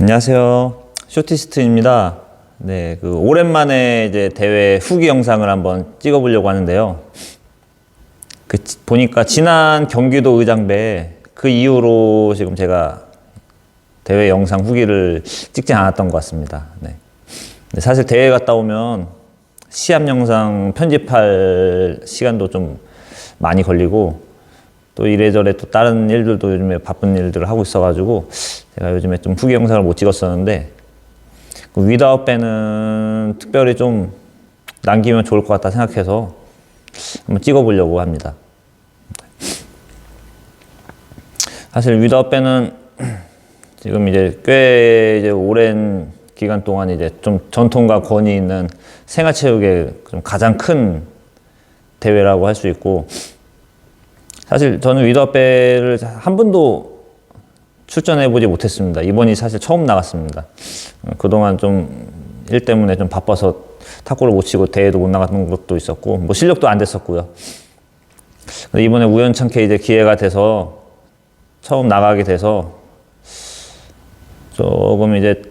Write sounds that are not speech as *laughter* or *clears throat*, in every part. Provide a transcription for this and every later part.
안녕하세요. 쇼티스트입니다. 네, 그 오랜만에 이제 대회 후기 영상을 한번 찍어보려고 하는데요. 그 지- 보니까 지난 경기도 의장배 그 이후로 지금 제가 대회 영상 후기를 찍지 않았던 것 같습니다. 네. 사실 대회 갔다 오면 시합 영상 편집할 시간도 좀 많이 걸리고 또 이래저래 또 다른 일들도 요즘에 바쁜 일들을 하고 있어가지고 제가 요즘에 좀 후기 영상을 못 찍었었는데 그 위다웃 배는 특별히 좀 남기면 좋을 것 같다 생각해서 한번 찍어보려고 합니다. 사실 위다웃 배는 지금 이제 꽤 이제 오랜 기간 동안 이제 좀 전통과 권위 있는 생활체육의 좀 가장 큰 대회라고 할 수 있고 사실 저는 위더배를 한 번도 출전해 보지 못했습니다. 이번이 사실 처음 나갔습니다. 어, 그동안 좀 일 때문에 좀 바빠서 탁구를 못 치고 대회도 못 나갔던 것도 있었고 뭐 실력도 안 됐었고요. 근데 이번에 우연찮게 이제 기회가 돼서 처음 나가게 돼서 조금 이제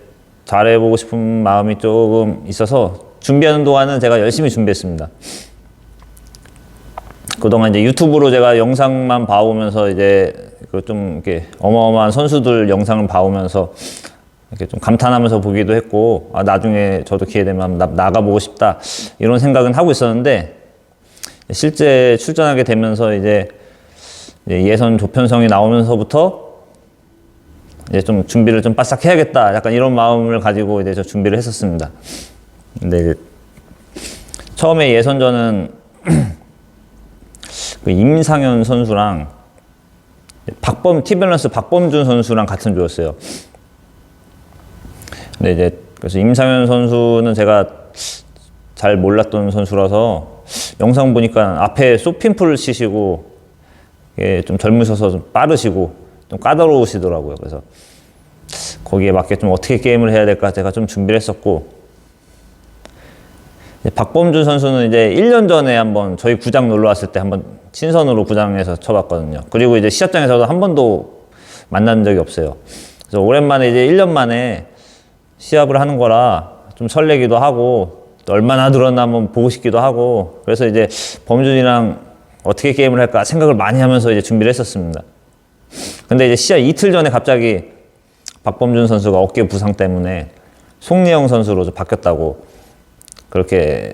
잘해보고 싶은 마음이 조금 있어서 준비하는 동안은 제가 열심히 준비했습니다. 그동안 이제 유튜브로 제가 영상만 봐오면서 이제 그 좀 이렇게 어마어마한 선수들 영상을 봐오면서 이렇게 좀 감탄하면서 보기도 했고 아 나중에 저도 기회 되면 나, 나가보고 싶다 이런 생각은 하고 있었는데 실제 출전하게 되면서 이제 예선 조편성이 나오면서부터 이제 좀 준비를 좀 바싹 해야겠다 약간 이런 마음을 가지고 이제 저 준비를 했었습니다. 근데 처음에 예선전은 *clears throat* 그 임상현 선수랑 박범 티밸런스 박범준 선수랑 같은 조였어요. 근데 이제 그래서 임상현 선수는 제가 잘 몰랐던 선수라서 영상 보니까 앞에 소핀풀을 치시고 예, 좀 젊으셔서 좀 빠르시고 좀 까다로우시더라고요. 그래서 거기에 맞게 좀 어떻게 게임을 해야 될까 제가 좀 준비를 했었고 박범준 선수는 이제 1년 전에 한번 저희 구장 놀러 왔을 때 한번 친선으로 구장에서 쳐봤거든요. 그리고 이제 시합장에서도 한 번도 만난 적이 없어요. 그래서 오랜만에 이제 1년 만에 시합을 하는 거라 좀 설레기도 하고 또 얼마나 늘었나 한번 보고 싶기도 하고 그래서 이제 범준이랑 어떻게 게임을 할까 생각을 많이 하면서 이제 준비를 했었습니다. 근데 이제 시합 이틀 전에 갑자기 박범준 선수가 어깨 부상 때문에 송리영 선수로 좀 바뀌었다고 그렇게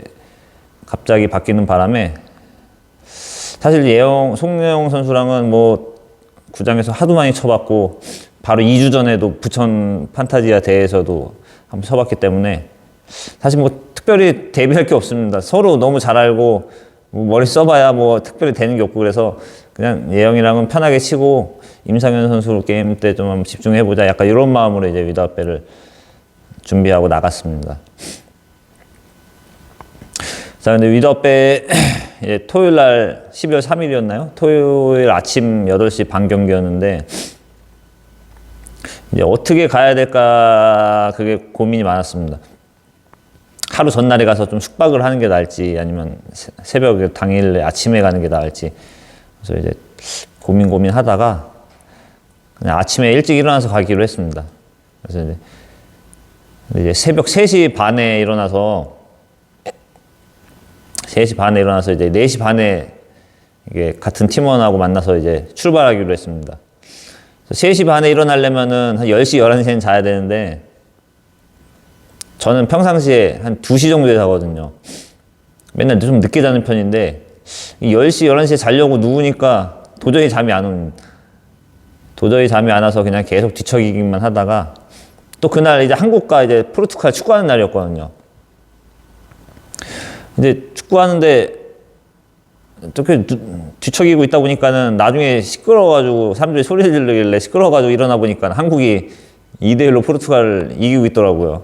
갑자기 바뀌는 바람에 사실 예영 송예영 선수랑은 뭐 구장에서 하도 많이 쳐봤고 바로 2주 전에도 부천 판타지아 대회에서도 한번 쳐봤기 때문에 사실 뭐 특별히 대비할 게 없습니다. 서로 너무 잘 알고 뭐 머리 써봐야 뭐 특별히 되는 게 없고 그래서 그냥 예영이랑은 편하게 치고 임상현 선수 게임 때 좀 집중해보자 약간 이런 마음으로 이제 위다배를 준비하고 나갔습니다. 자, 근데 위더배 이제 *clears throat* 토요일 날 12월 3일이었나요? 토요일 아침 8시 반 경기였는데 이제 어떻게 가야 될까 그게 고민이 많았습니다. 하루 전날에 가서 좀 숙박을 하는 게 나을지 아니면 새- 새벽에 당일 아침에 가는 게 나을지 그래서 이제 고민 고민 하다가 그냥 아침에 일찍 일어나서 가기로 했습니다. 그래서 이제, 이제 새벽 3시 반에 일어나서 3시 반에 일어나서 이제 4시 반에 이게 같은 팀원하고 만나서 이제 출발하기로 했습니다. 그래서 3시 반에 일어나려면은 한 10시, 11시엔 자야 되는데 저는 평상시에 한 2시 정도에 자거든요. 맨날 좀 늦게 자는 편인데 이 10시, 11시에 자려고 누우니까 도저히 잠이 안 오는 도저히 잠이 안 와서 그냥 계속 뒤척이기만 하다가 또 그날 이제 한국과 이제 포르투갈 축구하는 날이었거든요. 이제 축구하는데 누- 뒤척이고 있다 보니까는 나중에 시끄러워가지고 사람들이 소리 지르길래 시끄러워가지고 일어나 보니까 한국이 2대1로 포르투갈을 이기고 있더라고요.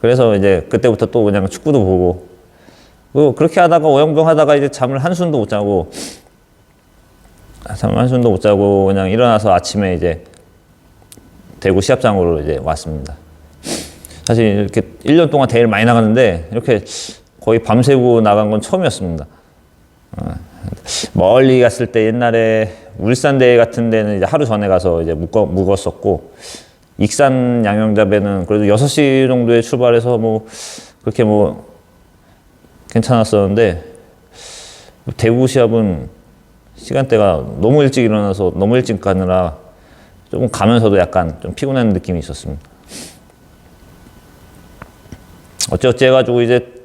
그래서 이제 그때부터 또 그냥 축구도 보고 뭐 그렇게 하다가 오영병 하다가 이제 잠을 한숨도 못 자고 잠 한숨도 못 자고 그냥 일어나서 아침에 이제 대구 시합장으로 이제 왔습니다. 사실 이렇게 1년 동안 대회를 많이 나갔는데 이렇게 거의 밤새고 나간 건 처음이었습니다. 어, 멀리 갔을 때 옛날에 울산 대회 같은 데는 이제 하루 전에 가서 이제 묵어, 묵었었고 익산 양용잡에는 그래도 6시 정도에 출발해서 뭐 그렇게 뭐 괜찮았었는데 대구 시합은 시간대가 너무 일찍 일어나서 너무 일찍 가느라 조금 가면서도 약간 좀 피곤한 느낌이 있었습니다. 어찌어찌 해가지고 이제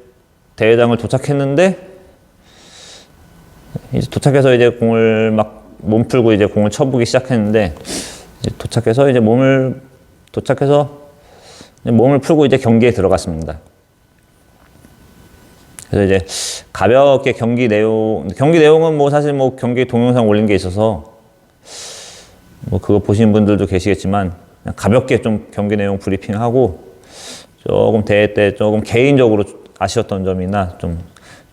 대회장을 도착했는데 이제 도착해서 이제 공을 막 몸 풀고 이제 공을 쳐보기 시작했는데 이제 도착해서 이제 몸을 도착해서 이제 몸을 풀고 이제 경기에 들어갔습니다. 그래서 이제 가볍게 경기 내용 경기 내용은 뭐 사실 뭐 경기 동영상 올린 게 있어서 뭐 그거 보신 분들도 계시겠지만 가볍게 좀 경기 내용 브리핑하고 조금 대회 때 조금 개인적으로 아쉬웠던 점이나 좀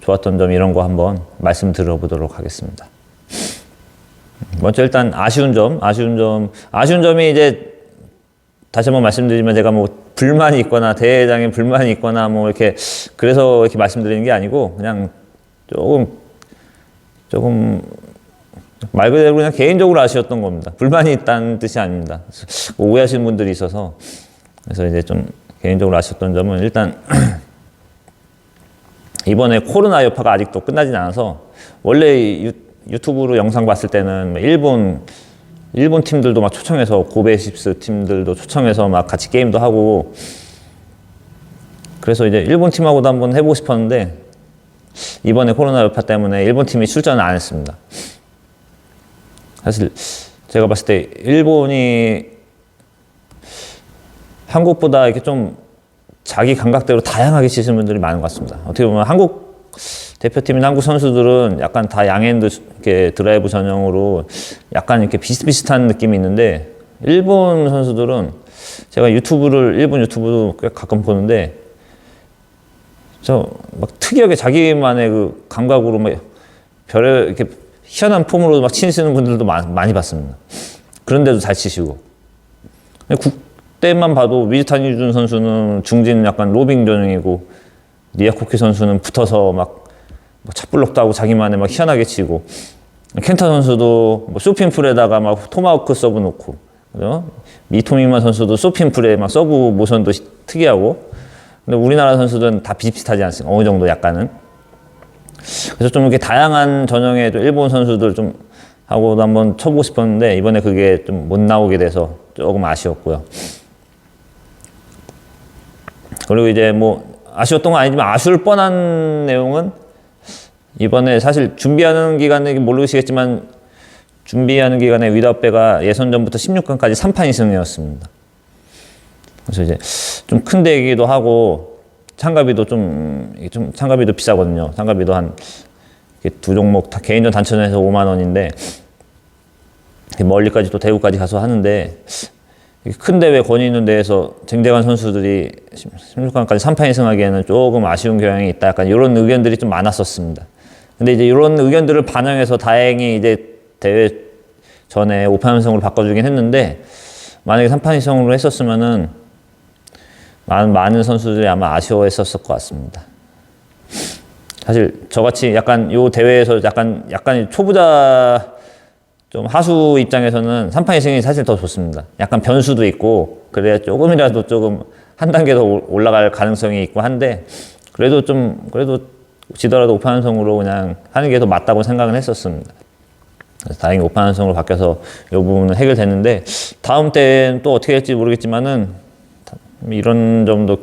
좋았던 점 이런 거 한번 말씀 드려보도록 하겠습니다. 먼저 일단 아쉬운 점, 아쉬운 점, 아쉬운 점이 이제 다시 한번 말씀드리면 제가 뭐 불만이 있거나 대회장에 불만이 있거나 뭐 이렇게 그래서 이렇게 말씀드리는 게 아니고 그냥 조금 조금 말 그대로 그냥 개인적으로 아쉬웠던 겁니다. 불만이 있다는 뜻이 아닙니다. 오해하시는 분들이 있어서 그래서 이제 좀 개인적으로 아쉬웠던 점은 일단 *clears throat* 이번에 코로나 여파가 아직도 끝나진 않아서 원래 유, 유튜브로 영상 봤을 때는 뭐 일본 일본 팀들도 막 초청해서 고베십스 팀들도 초청해서 막 같이 게임도 하고 그래서 이제 일본 팀하고도 한번 해보고 싶었는데 이번에 코로나 여파 때문에 일본 팀이 출전을 안 했습니다. 사실 제가 봤을 때 일본이 한국보다 이렇게 좀 자기 감각대로 다양하게 치시는 분들이 많은 것 같습니다. 어떻게 보면 한국 대표팀이나 한국 선수들은 약간 다 양핸드 드라이브 전형으로 약간 이렇게 비슷비슷한 느낌이 있는데 일본 선수들은 제가 유튜브를 일본 유튜브도 꽤 가끔 보는데 저 막 특이하게 자기만의 그 감각으로 막 별의 이렇게 희한한 폼으로 막 치시는 분들도 많, 많이 봤습니다. 그런데도 잘 치시고 국 대만 봐도 위즈탄 유준 선수는 중진 약간 로빙 전형이고 니아코키 선수는 붙어서 막뭐 찻블록도 하고 자기만의 막 희한하게 치고 켄타 선수도 뭐 쇼핑풀에다가 막 토마호크 서브 놓고 그죠? 미토미마 선수도 쇼핑풀에 막 서브 모션도 시- 특이하고 근데 우리나라 선수들은 다 비슷비슷하지 않습니까? 어느 정도 약간은 그래서 좀 이렇게 다양한 전형의 또 일본 선수들 좀 하고도 한번 쳐보고 싶었는데 이번에 그게 좀 못 나오게 돼서 조금 아쉬웠고요. 그리고 이제 뭐 아쉬웠던 건 아니지만 아쉬울 뻔한 내용은 이번에 사실 준비하는 기간에 모르시겠지만 준비하는 기간에 위다배가 예선전부터 16강까지 3판 2승이었습니다. 그래서 이제 좀 큰 대기도 하고 참가비도 좀, 좀 참가비도 비싸거든요. 참가비도 한 두 종목 다 개인전 단체전에서 5만 원인데 멀리까지 또 대구까지 가서 하는데 큰 대회 권위 있는 데에서 쟁쟁한 선수들이 16강까지 3판 2승하기에는 조금 아쉬운 경향이 있다. 약간 이런 의견들이 좀 많았었습니다. 근데 이제 이런 의견들을 반영해서 다행히 이제 대회 전에 5판 2승으로 바꿔주긴 했는데 만약에 3판 2승으로 했었으면은 많은, 많은 선수들이 아마 아쉬워했었을 것 같습니다. 사실 저같이 약간 요 대회에서 약간 약간 초보자 좀 하수 입장에서는 3판 2승이 사실 더 좋습니다. 약간 변수도 있고 그래야 조금이라도 조금 한 단계 더 올- 올라갈 가능성이 있고 한데 그래도 좀 그래도 지더라도 5판 1승으로 그냥 하는 게 더 맞다고 생각은 했었습니다. 그래서 다행히 5판 1승으로 바뀌어서 이 부분은 해결됐는데 다음 때는 또 어떻게 될지 모르겠지만은 이런 점도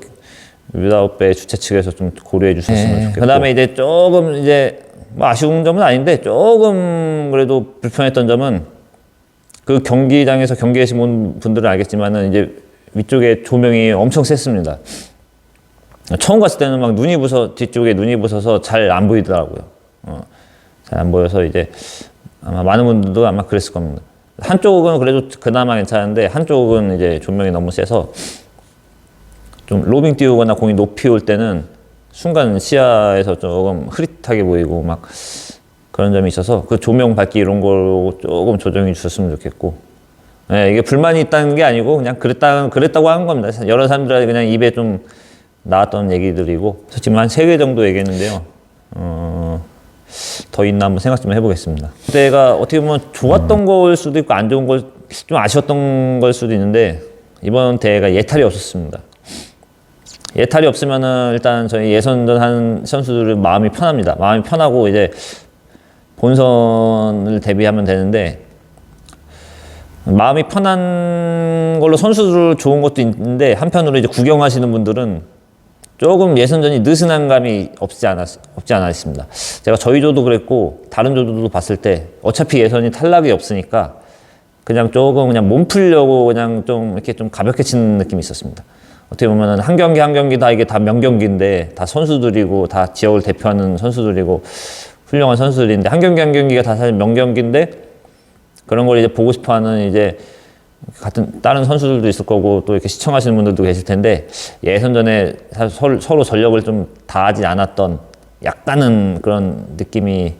위다웃배 주최 측에서 좀 고려해 주셨으면 좋겠고 그다음에 이제 조금 이제 뭐 아쉬운 점은 아닌데 조금 그래도 불편했던 점은 그 경기장에서 경기하신 분- 분들은 알겠지만은 이제 위쪽에 조명이 엄청 셌습니다. 처음 갔을 때는 막 눈이 부서 뒤쪽에 눈이 부서서 잘 안 보이더라고요. 어, 잘 안 보여서 이제 아마 많은 분들도 아마 그랬을 겁니다. 한쪽은 그래도 그나마 괜찮은데 한쪽은 이제 조명이 너무 세서 좀 로빙 띄우거나 공이 높이 올 때는 순간 시야에서 조금 흐릿하게 보이고 막 그런 점이 있어서 그 조명 밝기 이런 걸로 조금 조정해 주셨으면 좋겠고 네, 이게 불만이 있다는 게 아니고 그냥 그랬다 그랬다고 하는 겁니다. 여러 사람들한테 그냥 입에 좀 나왔던 얘기들이고 솔직히 한세 개 정도 얘기했는데요. 어, 더 있나 한번 생각 좀 해보겠습니다. 그때가 어떻게 보면 좋았던 걸 수도 있고 안 좋은 걸 좀 아쉬웠던 걸 수도 있는데 이번 대회가 예탈이 없었습니다. 예탈이 없으면은 일단 저희 예선전 하는 선수들은 마음이 편합니다. 마음이 편하고 이제 본선을 대비하면 되는데 마음이 편한 걸로 선수들 좋은 것도 있는데 한편으로 이제 구경하시는 분들은 조금 예선전이 느슨한 감이 없지 않았 없지 않아 있습니다. 제가 저희 조도 그랬고 다른 조도 봤을 때 어차피 예선이 탈락이 없으니까 그냥 조금 그냥 몸 풀려고 그냥 좀 이렇게 좀 가볍게 치는 느낌이 있었습니다. 어떻게 보면은 한 경기 한 경기 다 이게 다 명경기인데 다 선수들이고 다 지역을 대표하는 선수들이고 훌륭한 선수들인데 한 경기 한 경기가 다 사실 명경기인데 그런 걸 이제 보고 싶어하는 이제 같은 다른 선수들도 있을 거고 또 이렇게 시청하시는 분들도 계실 텐데 예선 전에 사실 서로, 서로 전력을 좀 다하지 않았던 약간은 그런 느낌이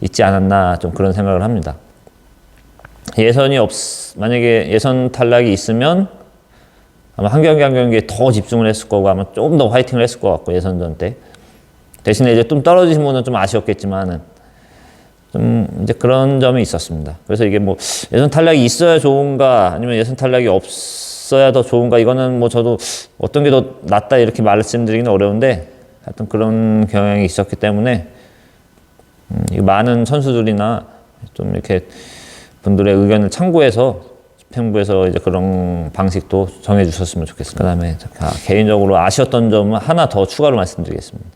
있지 않았나 좀 그런 생각을 합니다. 예선이 없 만약에 예선 탈락이 있으면 아마 한 경기 한 경기에 더 집중을 했을 거고 아마 조금 더 화이팅을 했을 것 같고 예선전 때 대신에 이제 좀 떨어지신 분은 좀 아쉬웠겠지만은 좀 이제 그런 점이 있었습니다. 그래서 이게 뭐 예선 탈락이 있어야 좋은가 아니면 예선 탈락이 없어야 더 좋은가 이거는 뭐 저도 어떤 게 더 낫다 이렇게 말씀드리기는 어려운데 하여튼 그런 경향이 있었기 때문에 음, 이 많은 선수들이나 좀 이렇게 분들의 의견을 참고해서 집 행부에서 이제 그런 방식도 정해 주셨으면 좋겠습니다. 그다음에 아, 개인적으로 아쉬웠던 점은 하나 더 추가로 말씀드리겠습니다.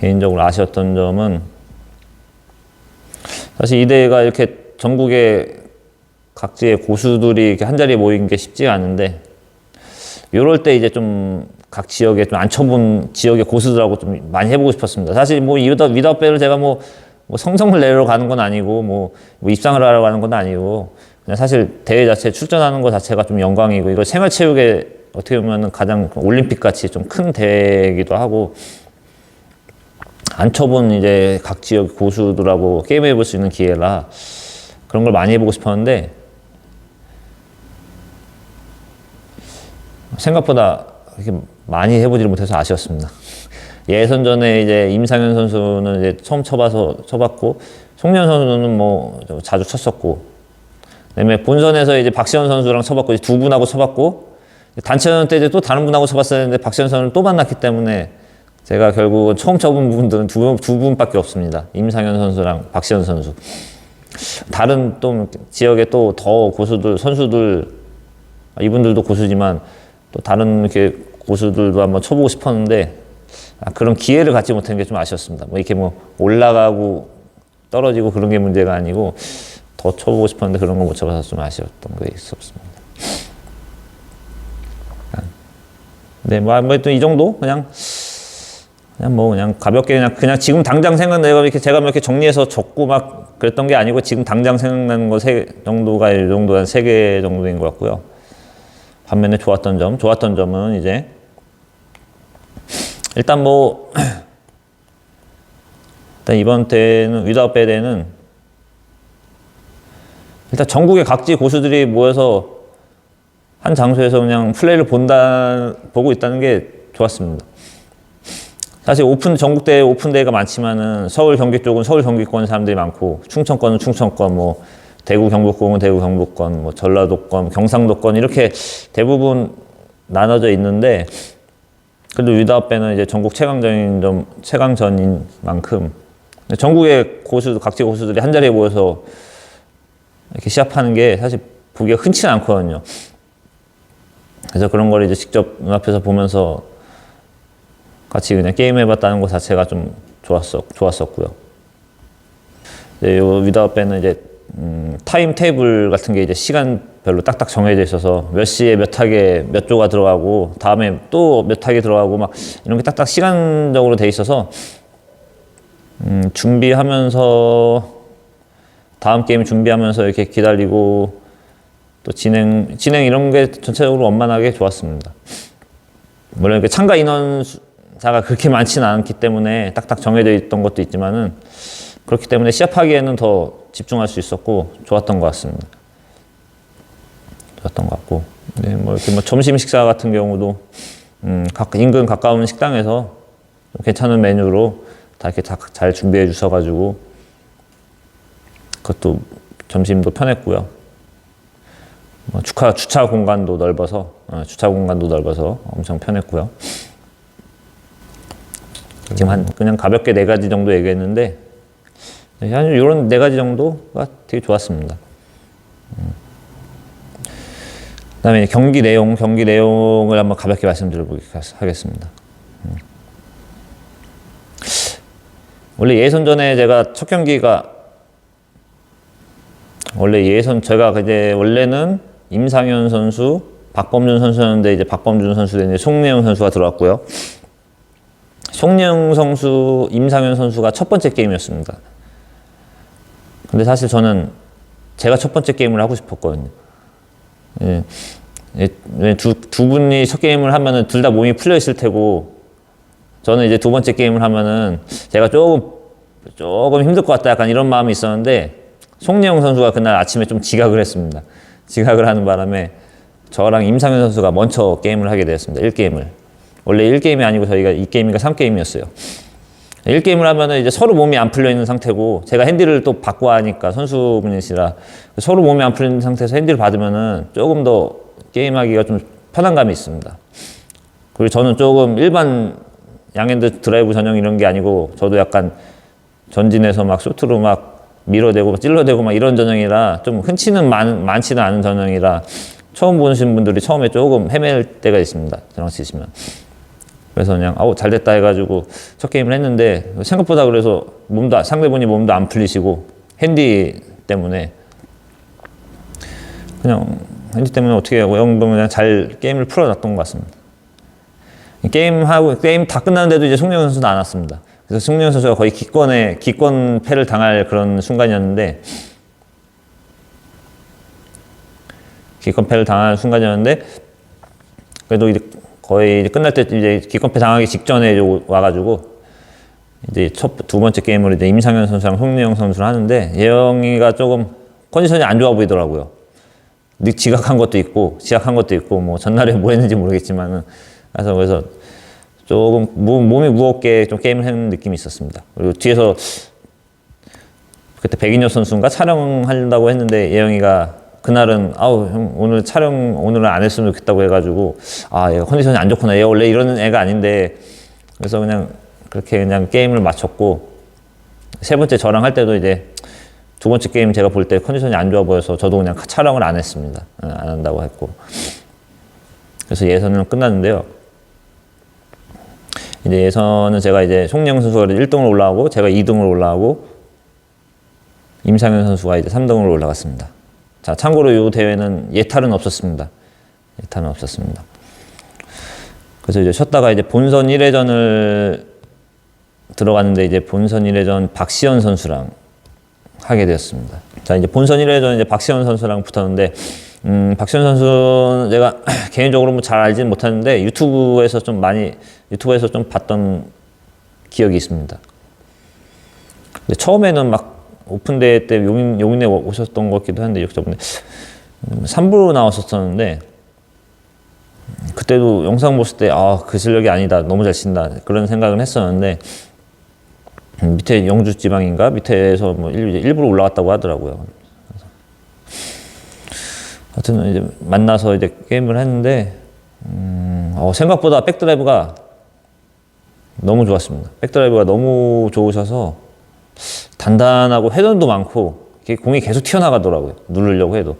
개인적으로 아쉬웠던 점은 사실 이 대회가 이렇게 전국의 각지의 고수들이 이렇게 한 자리에 모인 게 쉽지가 않은데 이럴 때 이제 좀 각 지역에 좀 안 쳐본 지역의 고수들하고 좀 많이 해보고 싶었습니다. 사실 뭐 위더 위더배를 제가 뭐, 뭐 성적을 내러 가는 건 아니고 뭐, 뭐 입상을 하러 가는 건 아니고 사실 대회 자체 출전하는 것 자체가 좀 영광이고 이거 생활체육에 어떻게 보면 가장 올림픽 같이 좀 큰 대회이기도 하고 안 쳐본 이제 각 지역 고수들하고 게임해 볼 수 있는 기회라 그런 걸 많이 해보고 싶었는데 생각보다 그렇게 많이 해보지를 못해서 아쉬웠습니다. 예선전에 이제 임상현 선수는 이제 처음 쳐봐서 쳐봤고 송년 선수는 뭐 자주 쳤었고 그다음에 본선에서 이제 박시현 선수랑 쳐봤고 두 분하고 쳐봤고 단체전 때 이제 또 다른 분하고 쳐봤었는데 박시현 선수를 또 만났기 때문에 제가 결국은 처음 쳐본 분들은 두, 분- 두 분밖에 없습니다. 임상현 선수랑 박시현 선수. 다른 또 지역에 또 더 고수들 선수들 아, 이분들도 고수지만 또 다른 이렇게 고수들도 한번 쳐보고 싶었는데 아, 그런 기회를 갖지 못한 게 좀 아쉬웠습니다. 뭐 이렇게 뭐 올라가고 떨어지고 그런 게 문제가 아니고 더 쳐보고 싶었는데 그런 거못 쳐봐서 좀 아쉬웠던 게 있었습니다. 네, 뭐 아무튼 이 정도 그냥 그냥 뭐 그냥 가볍게 그냥 그냥 지금 당장 생각나는 거 이렇게 제가 뭐 이렇게 정리해서 적고 막 그랬던 게 아니고 지금 당장 생각나는 거 세 정도가 이 정도 한 세 개 정도인 것 같고요. 반면에 좋았던 점, 좋았던 점은 이제 일단 뭐 *clears throat* 일단 이번 때는 위다웃 배대는 일단 전국의 각지 고수들이 모여서 한 장소에서 그냥 플레이를 본다 보고 있다는 게 좋았습니다. 사실 오픈 전국대 오픈 대회가 많지만은 서울 경기 쪽은 서울 경기권 사람들이 많고 충청권은 충청권 뭐 대구 경북권은 대구 경북권 뭐 전라도권 경상도권 이렇게 대부분 나눠져 있는데 그래도 위다업배는 이제 전국 최강전인 점 최강전인 만큼 전국의 고수 각지 고수들이 한 자리에 모여서 이렇게 시합하는 게 사실 보기가 흔치는 않거든요. 그래서 그런 걸 이제 직접 눈앞에서 보면서 같이 그냥 게임 해봤다는 것 자체가 좀 좋았었, 좋았었고요. 네, 요 위다우배는 이제 음, 타임 테이블 같은 게 이제 시간별로 딱딱 정해져 있어서 몇 시에 몇 타게 몇 조가 들어가고 다음에 또 몇 타게 들어가고 막 이런 게 딱딱 시간적으로 돼 있어서 음, 준비하면서 다음 게임 준비하면서 이렇게 기다리고 또 진행 진행 이런 게 전체적으로 원만하게 좋았습니다. 물론 이렇게 참가 인원 자가 그렇게 *laughs* 많지는 않기 때문에 딱딱 정해져 있던 것도 있지만은 그렇기 때문에 시합하기에는 더 집중할 수 있었고 좋았던 것 같습니다. 좋았던 것 같고, 네, 뭐 이렇게 뭐 점심 식사 같은 경우도 음, 각 인근 가까운 식당에서 좀 괜찮은 메뉴로 다 이렇게 다 잘 준비해 주셔가지고 그것도 점심도 편했고요. 뭐 주차, 주차 공간도 넓어서 어, 주차 공간도 넓어서 엄청 편했고요. 지금 한 그냥 가볍게 네 가지 정도 얘기했는데 한 이런 네 가지 정도가 되게 좋았습니다. 음. 그다음에 경기 내용, 경기 내용을 한번 가볍게 말씀드려보겠습니다. 음. 원래 예선 전에 제가 첫 경기가 원래 예선 제가 이제 원래는 임상현 선수, 박범준 선수였는데 이제 박범준 선수 대신 송내영 선수가 들어왔고요. 송내영 선수, 임상현 선수가 첫 번째 게임이었습니다. 근데 사실 저는 제가 첫 번째 게임을 하고 싶었거든요. 예. 예, 두, 두 분이 첫 게임을 하면은 둘 다 몸이 풀려 있을 테고 저는 이제 두 번째 게임을 하면은 제가 조금 조금 힘들 것 같다 약간 이런 마음이 있었는데 송예영 선수가 그날 아침에 좀 지각을 했습니다. 지각을 하는 바람에 저랑 임상현 선수가 먼저 게임을 하게 되었습니다. 1게임을. 원래 1게임이 아니고 저희가 2게임인가 3게임이었어요. 1게임을 하면은 이제 서로 몸이 안 풀려 있는 상태고 제가 핸디를 또 받고 하니까 선수분이시라 서로 몸이 안 있는 상태에서 핸디를 받으면은 조금 더 게임하기가 좀 편한 감이 있습니다. 그리고 저는 조금 일반 양핸드 드라이브 전용 이런 게 아니고 저도 약간 전진해서 막 쇼트로 막 밀어대고 찔러대고 막 이런 전형이라 좀 흔치는 많, 많지는 않은 전형이라 처음 보시는 분들이 처음에 조금 헤맬 때가 있습니다. 저랑 치시면. 그래서 그냥 아우 잘 됐다 해가지고 첫 게임을 했는데 생각보다 그래서 몸도 상대분이 몸도 안 풀리시고 핸디 때문에 그냥 핸디 때문에 어떻게 영도 그냥 잘 게임을 풀어놨던 것 같습니다. 게임 하고 게임 다 끝났는데도 이제 송영 선수는 안 왔습니다. 그래서 송영 선수가 거의 기권에 기권 패를 당할 그런 순간이었는데 기권 패를 당할 순간이었는데 그래도 이제 거의 이제 끝날 때 이제 기권 패 당하기 직전에 와가지고 이제 첫 두 번째 게임을 이제 임상현 선수랑 송유영 선수를 하는데 예영이가 조금 컨디션이 안 좋아 보이더라고요. 늦 지각한 것도 있고 지각한 것도 있고 뭐 전날에 뭐 했는지 모르겠지만은 그래서 그래서 조금 무, 몸이 무겁게 좀 게임을 하는 느낌이 있었습니다. 그리고 뒤에서 그때 백인여 선수인가 촬영한다고 했는데 예영이가 그날은 아우 형 오늘 촬영 오늘은 안 했으면 좋겠다고 해가지고 아 얘가 컨디션이 안 좋구나. 얘 원래 이러는 애가 아닌데 그래서 그냥 그렇게 그냥 게임을 마쳤고 세 번째 저랑 할 때도 이제 두 번째 게임 제가 볼 때 컨디션이 안 좋아 보여서 저도 그냥 촬영을 안 했습니다. 안 한다고 했고. 그래서 예선은 끝났는데요 이제 예선은 제가 이제 송영 선수가 1등으로 올라오고 제가 2등으로 올라오고 임상현 선수가 이제 3등으로 올라갔습니다. 자, 참고로 이 대회는 예탈은 없었습니다. 예탈은 없었습니다. 그래서 이제 쉬었다가 이제 본선 1회전을 들어갔는데 이제 본선 1회전 박시현 선수랑 하게 되었습니다. 자, 이제 본선 1회전 이제 박시현 선수랑 붙었는데 음, 박시현 선수는 제가 *clears throat* 개인적으로 뭐 잘 알지는 못하는데 유튜브에서 좀 많이 유튜브에서 좀 봤던 기억이 있습니다. 근데 처음에는 막 오픈 대회 때 용인 용인에 오셨던 것 같기도 한데 저번에 3부로 나왔었었는데 그때도 영상 봤을 때 아 그 실력이 아니다 너무 잘 친다 그런 생각은 했었는데 밑에 영주 지방인가 밑에서 뭐 일, 일부러 올라갔다고 하더라고요. 하여튼 이제 만나서 이제 게임을 했는데 음, 어, 생각보다 백드라이브가 너무 좋았습니다. 백드라이브가 너무 좋으셔서 단단하고 회전도 많고 공이 계속 튀어나가더라고요. 누르려고 해도.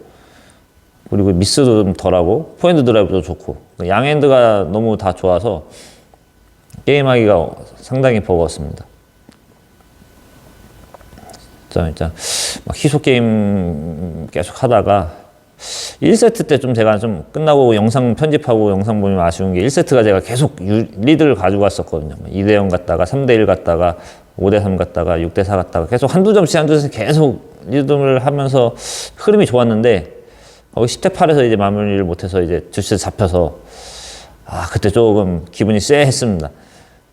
그리고 미스도 좀 덜하고 포핸드 드라이브도 좋고 양핸드가 너무 다 좋아서 게임하기가 상당히 버거웠습니다. 진짜 막 희소 게임 계속 하다가 1세트 때 좀 제가 좀 끝나고 영상 편집하고 영상 보면 아쉬운 게 1세트가 제가 계속 유, 리드를 가지고 왔었거든요. 2대0 뭐 갔다가 3대1 갔다가 5대3 갔다가 6대4 갔다가 계속 한두 점씩 한두 점씩 계속 리듬을 하면서 흐름이 좋았는데 거기 10대 8에서 이제 마무리를 못해서 이제 주시에 잡혀서 아 그때 조금 기분이 쎄했습니다.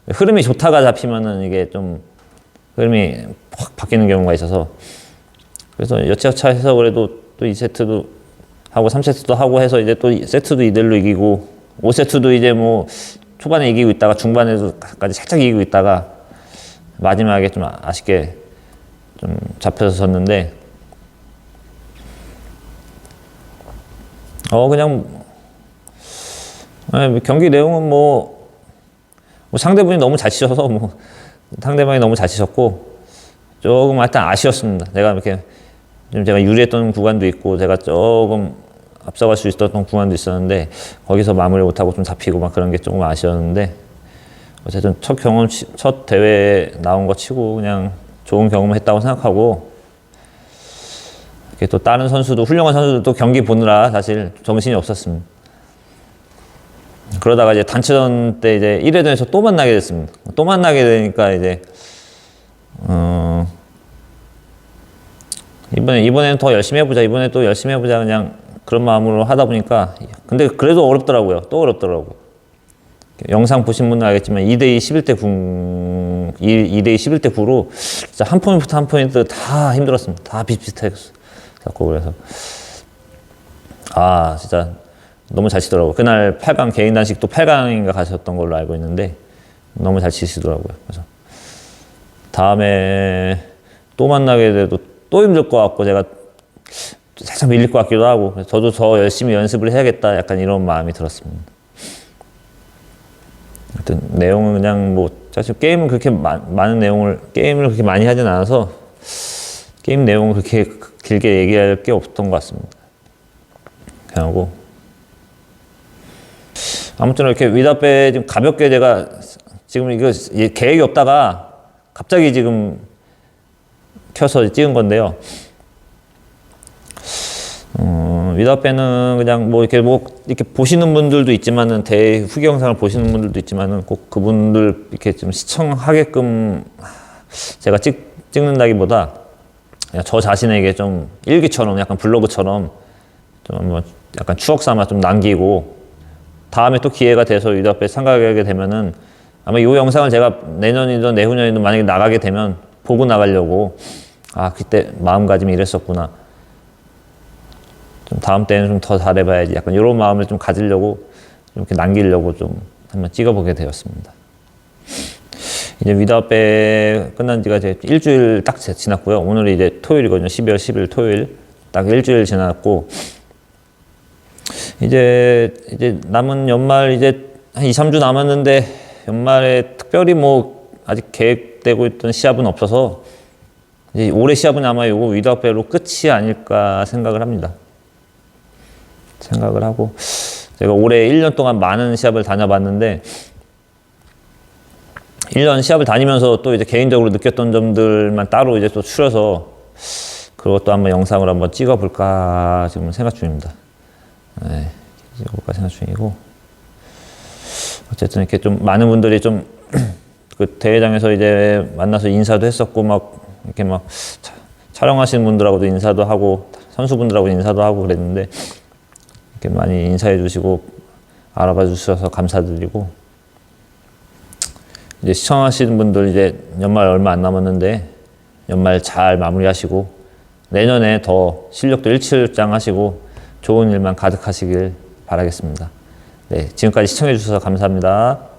흐름이 좋다가 잡히면은 이게 좀 흐름이 확 바뀌는 경우가 있어서 그래서 여차여차 해서 그래도 또 2세트도 하고 3세트도 하고 해서 이제 또 세트도 이대로 이기고 5세트도 이제 뭐 초반에 이기고 있다가 중반에도까지 살짝 이기고 있다가 마지막에 좀 아쉽게 좀 잡혀서 졌는데 어 그냥 네, 경기 내용은 뭐, 뭐 상대분이 너무 잘 치셔서 뭐 상대방이 너무 잘 치셨고 조금 하여튼 아쉬웠습니다. 내가 이렇게 좀 제가 유리했던 구간도 있고 제가 조금 앞서갈 수 있었던 구간도 있었는데 거기서 마무리 못하고 좀 잡히고 막 그런 게 조금 아쉬웠는데 어쨌든 첫 경험 치- 첫 대회 나온 거 치고 그냥 좋은 경험을 했다고 생각하고 이렇게 또 다른 선수도 훌륭한 선수들도 경기 보느라 사실 정신이 없었습니다. 그러다가 이제 단체전 때 이제 1회전에서 또 만나게 됐습니다. 또 만나게 되니까 이제 어 이번에 이번에는 더 열심히 해보자. 이번에 또 열심히 해보자. 그냥 그런 마음으로 하다 보니까 근데 그래도 어렵더라고요. 또 어렵더라고. 영상 보신 분은 알겠지만 2대2 11대 9 2대2 11대 9로 진짜 한 포인트 한 포인트 다 힘들었습니다. 다 비슷비슷했고 그래서 아 진짜 너무 잘 치더라고요. 그날 8강 개인 단식도 8강인가 가셨던 걸로 알고 있는데 너무 잘 치시더라고요. 그래서 다음에 또 만나게 돼도 또 힘들 것 같고 제가 살짝 밀릴 것 같기도 하고 저도 더 열심히 연습을 해야겠다 약간 이런 마음이 들었습니다. 하여튼 내용은 그냥 뭐 사실 게임은 그렇게 마- 많은 내용을 게임을 그렇게 많이 하진 않아서 게임 내용은 그렇게 길게 얘기할 게 없던 것 같습니다. 하고 아무튼 이렇게 위다배 좀 가볍게 제가 지금 이거 예, 계획이 없다가 갑자기 지금 켜서 찍은 건데요. 음, 위다배는 그냥 뭐 이렇게 뭐 이렇게 보시는 분들도 있지만은 대 후기 영상을 보시는 분들도 있지만은 꼭 그분들 이렇게 좀 시청하게끔 제가 찍, 찍는다기보다 저 자신에게 좀 일기처럼 약간 블로그처럼 좀 한번 약간 추억 삼아 좀 남기고 다음에 또 기회가 돼서 위다배 참가하게 되면은 아마 이 영상을 제가 내년이든 내후년이든 만약에 나가게 되면 보고 나가려고 아 그때 마음가짐이 이랬었구나 좀 다음 때는 좀 더 잘해봐야지 약간 이런 마음을 좀 가지려고 좀 이렇게 남기려고 좀 한번 찍어보게 되었습니다. 이제 위다배 끝난 지가 이제 일주일 딱 지났고요. 오늘이 이제 토요일이거든요. 12월 10일 토요일 딱 일주일 지났고 이제 이제 남은 연말 이제 한 2, 3주 남았는데 연말에 특별히 뭐 아직 계획 되고 있던 시합은 없어서 이제 올해 시합은 아마 요거 위다배로 끝이 아닐까 생각을 합니다. 생각을 하고 제가 올해 1년 동안 많은 시합을 다녀봤는데 1년 시합을 다니면서 또 이제 개인적으로 느꼈던 점들만 따로 이제 또 추려서 그것도 한번 영상으로 한번 찍어볼까 지금 생각 중입니다. 네, 찍어볼까 생각 중이고 어쨌든 이렇게 좀 많은 분들이 좀 *clears throat* 그 대회장에서 이제 만나서 인사도 했었고 막 이렇게 막 차- 촬영하시는 분들하고도 인사도 하고 선수분들하고 인사도 하고 그랬는데 이렇게 많이 인사해 주시고 알아봐 주셔서 감사드리고 이제 시청하시는 분들 이제 연말 얼마 안 남았는데 연말 잘 마무리하시고 내년에 더 실력도 일치일장하시고 좋은 일만 가득하시길 바라겠습니다. 네, 지금까지 시청해 주셔서 감사합니다.